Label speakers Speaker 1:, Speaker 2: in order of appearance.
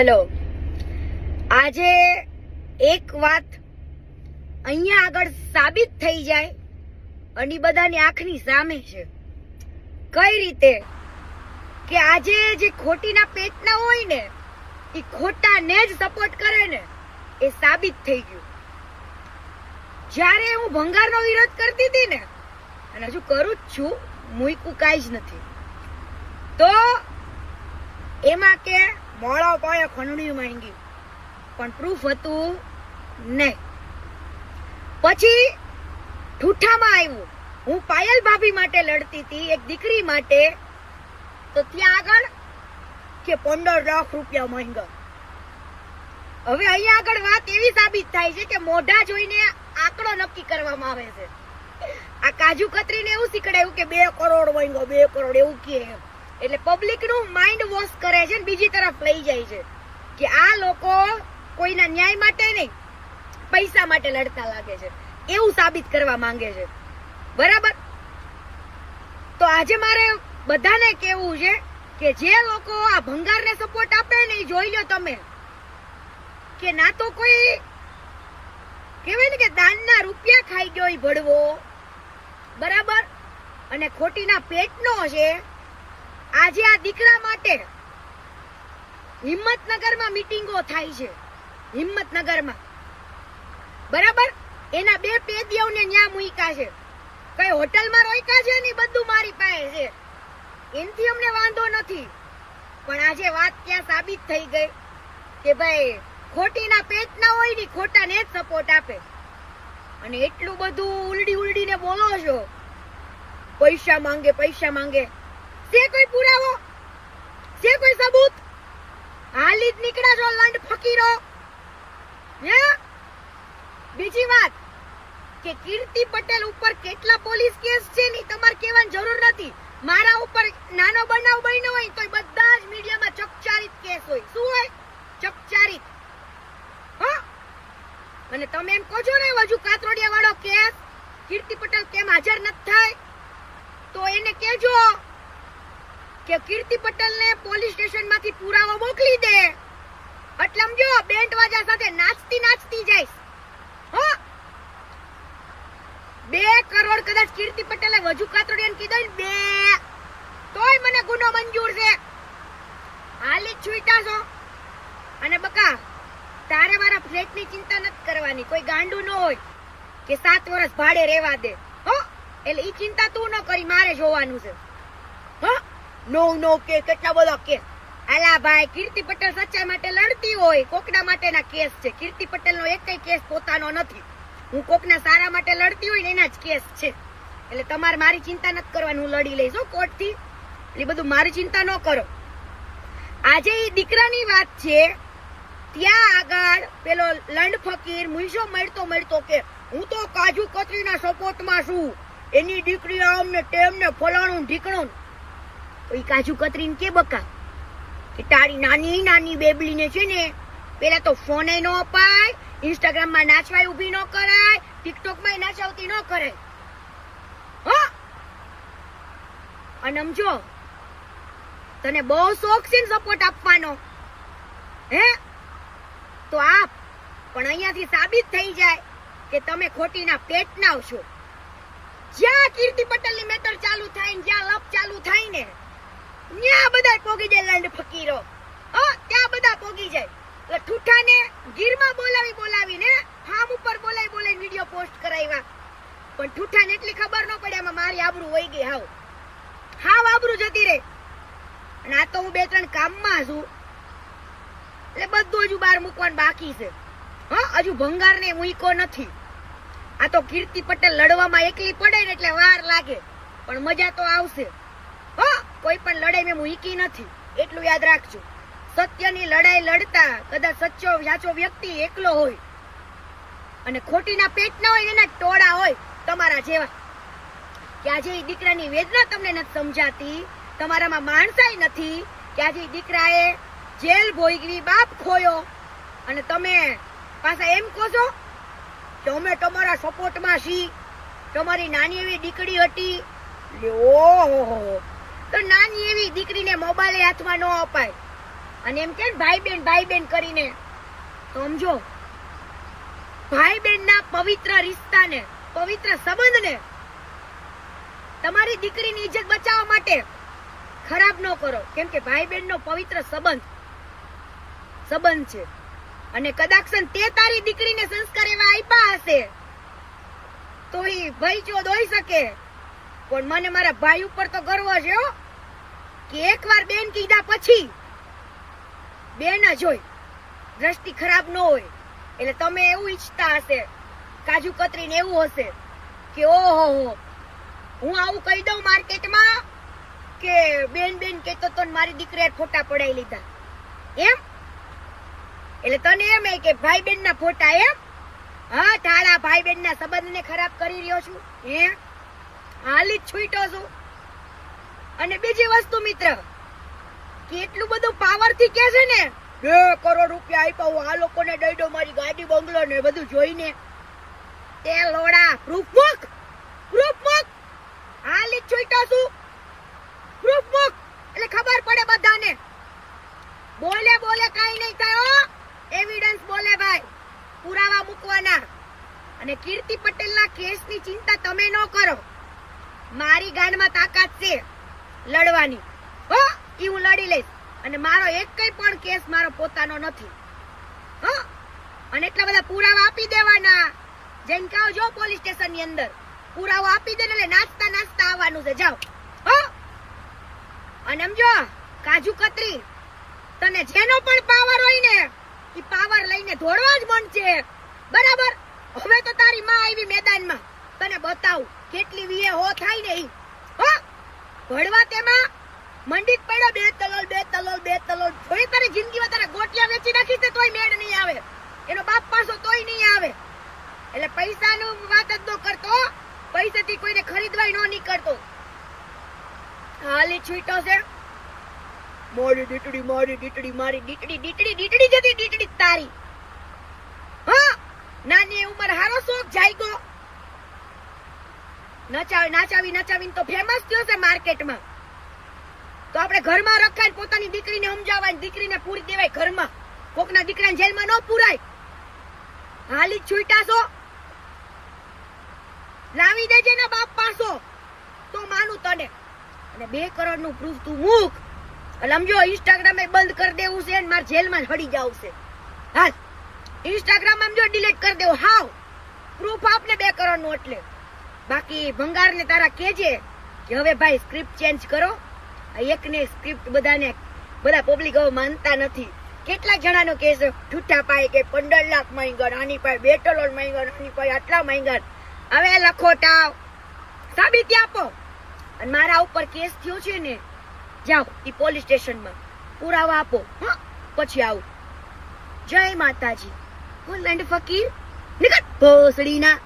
Speaker 1: ચલો. આજે એક વાત અહીંયા આગળ સાબિત થઈ જાય અને બધાની આંખની સામે છે. કઈ રીતે? કે આજે જે ખોટીના પેટના હોય ને એ ખોટાને જ સપોર્ટ કરે ને, એ સાબિત થઈ ગયું. જ્યારે હું ભંગારનો વિરોધ કરતી હતી ને, અને હજુ કરું જ છું મૂકું કાંઈ જ નથી. તો એમાં કે મોળો પાયે ખંડણી માંગી. પણ પ્રૂફ હતું નહીં. પછી ઠૂઠામાં આવ્યું. હું પાયલ ભાભી માટે લડતી હતી, એક દીકરી માટે. તો ત્યાં આગળ કે પંદર લાખ રૂપિયા માંગ્યા. હવે અહીંયા આગળ વાત એવી સાબિત થાય છે કે મોઢા જોઈને આંકડો નક્કી કરવામાં આવે છે. આ કાજુ કતરીને એવું શીખડાયું કે બે કરોડ માંગ્યો, બે કરોડ, એવું કે. એટલે પબ્લિકનું માઇન્ડ વોશ કરે છે ને બીજી તરફ લઈ જાય છે કે આ લોકો કોઈના ન્યાય માટે નહીં, પૈસા માટે લડતા લાગે છે. એવું સાબિત કરવા માંગે છે. બરાબર? તો આજે મારે બધાને કેવું છે કે જે લોકો આ ભંગારને સપોર્ટ આપે ને એ જોઈ લો તમે. કે ના તો કોઈ કહેવાય ને કે દાનના રૂપિયા ખાઈ ગયો ઈ ભડવો. બરાબર? અને ખોટીના પેટનો છે આજે આ દીકરા માટે હિંમતનગરમાં મીટિંગો થાય છે. હિંમતનગરમાં. બરાબર? એના બે પેદીઓને ન્યા મૂક્યા છે. કઈ હોટલમાં રોક્યા છે ને બધું મારી પાસે છે. એનથી અમને વાંધો નથી. પણ આજે વાત ક્યાં સાબિત થઈ ગઈ કે ભાઈ, ખોટીના પેટ ના હોય ને ખોટાને જ સપોર્ટ આપે. અને એટલું બધું ઉલડી ઉલડીને બોલો છો. પૈસા માંગે પૈસા માંગે. છે કોઈ પુરાવો છે કોઈ સબૂત, હાલી જ નીકળ્યા છો, લંડ ફકીરો. હે? બીજી વાત, કે કીર્તિ પટેલ ઉપર કેટલા પોલીસ કેસ છે ની તમારે કહેવાની જરૂર નથી. મારા ઉપર નાનો બનાવ બન્યો હોય તો બધા જ મીડિયામાં ચકચારિત કેસ હોય. શું હોય? ચકચારિત. હા? અને તમે એમ કહો છો ને, હજુ કાતરોડિયા વાળો કેસ, કીર્તિ પટેલ કેમ હાજર નથી થાય? તો એને કહેજો કે કીર્તિ પટેલને પોલીસ સ્ટેશનમાંથી પુરાવો મોકલી દે. એટલે સમજો બેન્ડ વાજા સાથે નાચતી નાચતી જઈશ. હો? બે કરોડ કદાચ કીર્તિ પટેલે વજુ કાતરોડિયાને કીધું ને, બે. તોય મને ગુનો મંજૂર છે. હાલી છૂટા છો. અને બકા, તારે મારા ફ્લેટની ચિંતા નથી કરવાની. કોઈ ગાંડું ન હોય કે સાત વર્ષ ભાડે રહેવા દે. હો? એટલે એ ચિંતા તું ન કરી, મારે જોવાનું છે. નો નો કે, કેટલા બધા કે? આલા ભાઈ, કીર્તિ પટેલ સચ્ચાઈ માટે લડતી હોય, કોકના માટેના કેસ છે. કીર્તિ પટેલનો એકય કેસ પોતાનો નથી. હું કોકના સારા માટે લડતી હોય ને એના જ કેસ છે. એટલે તમારે મારી ચિંતા નથી કરવાની, હું લડી લઈશ હો કોર્ટથી. એટલે બધું મારી ચિંતા ન કરો. આજે એ દીકરાની વાત છે, ત્યાં આગળ પેલો લંડ ફકીર મુઈશો મળતો મળતો કે, હું તો કાજુ કતરીના સપોર્ટમાં છું. એની દીકરી આમ ને તેમ ને ફલાણું ઢીકણું તો કાજુ કતરીને કે બકા? કે તારી નાની નાની બેબલીને છે ને, પેલા તો ફોને ન અપાય ઇન્સ્ટાગ્રામમાં નાચવાય ઊભી ન કરાય ટિકટોકમાં નાચાવતી ન કરાય હા? અને સમજો તને બહુ શોખ છે ને સપોર્ટ આપવાનો. હે? તો આપ, પણ અહીંયાથી સાબિત થઈ જાય કે તમે ખોટીના પેટના છો. જ્યાં કીર્તિ પટેલની મેટર ચાલુ થાય ને, જ્યાં લપ ચાલુ થાય ને ત્યાં બધા પોગી જાય લંડ ફકીરો. હો, ત્યાં બધા પોગી જાય. એટલે ઠૂઠાને ગીરમાં બોલાવી બોલાવીને ફાર્મ ઉપર બોલાવી બોલાવી વીડિયો પોસ્ટ કરાવ્યા. પણ ઠૂઠાને એટલી ખબર ન પડે, આમાં મારી આબરૂ વહી ગઈ, હાવ. હાવ આબરૂ જતી રહે. અને આ તો હું બે ત્રણ કામમાં છું. એટલે બધું હજુ બહાર મૂકવાનું બાકી છે. હા, હજુ ભંગારને મૂકો નથી. આ તો કીર્તિ પટેલ લડવામાં એકલી પડે ને એટલે વાર લાગે. પણ મજા તો આવશે. હા કોઈ પણ લડાઈ મેં મૂકી નથી. એટલું યાદ રાખજો. સત્યની લડાઈ લડતા કદાચ સચ્ચો સાચો વ્યક્તિ એકલો હોય. અને ખોટીના પેટ ના હોય એના ટોળા હોય તમારા જેવા. કે આજે એ દીકરાની વેદના તમને નથી સમજાતી, તમારામાં માણસાઈ નથી, કે આજે દીકરાએ જેલ ભોગવી બાપ ખોયો. અને તમે પાછા એમ કહો છો કે અમે તમારા સપોર્ટમાં છી તમારી નાની એવી દીકરી હતી. ઓહો તો નાની એવી દીકરીને મોબાઈલ હાથમાં ન અપાય. અને એમ કે ભાઈ બેન ભાઈ બેન કરીને સમજો ભાઈ બેન ના પવિત્ર રિશ્તાને, પવિત્ર સંબંધને તમારી દીકરીની ઇજ્જત બચાવવા માટે ખરાબ ન કરો. કેમ કે ભાઈ બેન નો પવિત્ર સંબંધ સંબંધ છે. અને કદાચ તે તારી દીકરીને સંસ્કાર એવા આપ્યા હશે, તો એ ભાઈ જો દોઈ શકે. પણ મને મારા ભાઈ ઉપર તો ગર્વ છે, હો. કે એકવાર બેન કીધા પછી બેન જ હોય. દ્રષ્ટિ ખરાબ ન હોય. એટલે તમે એવું ઈચ્છતા હશે, કાજુ કતરીને એવું હશે કે, ઓહો હો, હું આવું કહી દઉં માર્કેટમાં કે બેન બેન કેતો તો મારી દીકરીએ ફોટા પડાઈ લીધા. એમ? એટલે તને એમ એ કે ભાઈ બેન ના ફોટા એમ? હા તારા ભાઈ બેન ના સંબંધને ખરાબ કરી રહ્યો છું. હે હાલી જ છૂટો છું. અને બીજી વસ્તુ, મિત્ર, કે એટલું બધું પાવરથી કે છે ને, બે કરોડ રૂપિયા આપ્યા હું આ લોકોને દઈ દઉં મારી ગાડી, બંગલો ને બધું જોઈને. તે લોડા પ્રૂફ બુક પ્રૂફ બુક હાલી જ છૂટો છું. પ્રૂફ બુક એટલે ખબર પડે બધાને. બોલે બોલે કઈ નહીં થાય એવિડન્સ બોલે ભાઈ, પુરાવા મૂકવાના. અને કીર્તિ પટેલના કેસની ચિંતા તમે ન કરો. મારી ગાંડમાં તાકાત છે લડવાની. હો, ઈ હું લડી લઈશ. અને મારો એક કઈ પણ કેસ મારો પોતાનો નથી. હો, અને એટલા બધા પુરાવા આપી દેવાના. જઈને કહો જો પોલીસ સ્ટેશનની અંદર. પુરાવો આપી દે એટલે નાચતા નાચતા આવવાનું છે. જાઓ. હો. અને સમજો કાજુ કતરી. તને જેનો પણ પાવર હોય ને, ઈ પાવર લઈને ધોડવા જ મન છે. બરાબર? હવે તો તારી માં આવી મેદાનમાં. તને બતાવું. કેટલી વીએ હો થાય ને હો? ભણવા તેમાં મંડિત પડ્યો, બે તલોલ બે તલોલ બે તલોલ. થોડી તારી જિંદગીમાં તારા ગોટિયા વેચી નાખી છે, તોય મેળ નહીં આવે. એનો બાપ પાસો તોય નહીં આવે. એટલે પૈસાનું વાત જ ન કરતો પૈસાથી કોઈને ખરીદવાય ન નીકળતો. હાલી છૂટો છે. મારી દીટડી મારી દીટડી મારી દીટડી દીટડી દીટડી જતી દીટડી તારી. હા? નાની ઉંમર હારો શોખ જાયગો નચાવી, નાચાવી, નચાવીને તો ફેમસ થયો છે માર્કેટમાં. તો આપણે ઘરમાં રખાય પોતાની દીકરીને સમજાવાય દીકરીને પૂરી દેવાય ઘરમાં. કોકના દીકરાને જેલમાં ન પૂરાય. હાલી છૂટા છો લાવી દેજે ને બાપ પાસો તો માનું તને. અને બે કરોડનું પ્રૂફ તું મૂક. એટલે સમજો ઇન્સ્ટાગ્રામે બંધ કરી દેવું છે મારે જેલમાં હડી જવું છે. હાલ. ઇન્સ્ટાગ્રામ સમજો ડિલીટ કરી દેવું. હાવ. પ્રૂફ આપને બે કરોડનું એટલે. બાકી ભંગાર ને તારા કેજે કે હવે ભાઈ સ્ક્રિપ્ટ ચેન્જ કરો. આ એક ને સ્ક્રિપ્ટ બધાને બધા પબ્લિક હવે માનતા નથી. કેટલાક જણાનો કેસ ઠૂઠા પાય કે પંદર લાખ માંગણ આની પાસે બે ટલોલ માંગણ આની પાસે આટલા માંગણ હવે લખોટાવ. સાબિતી આપો. અને મારા ઉપર કેસ થયો છે ને, જાઓ એ પોલીસ સ્ટેશનમાં પુરાવા આપો. હા, પછી આવું. જય માતાજી. હું લંડ ફકીર. નિકટ ભોસડીના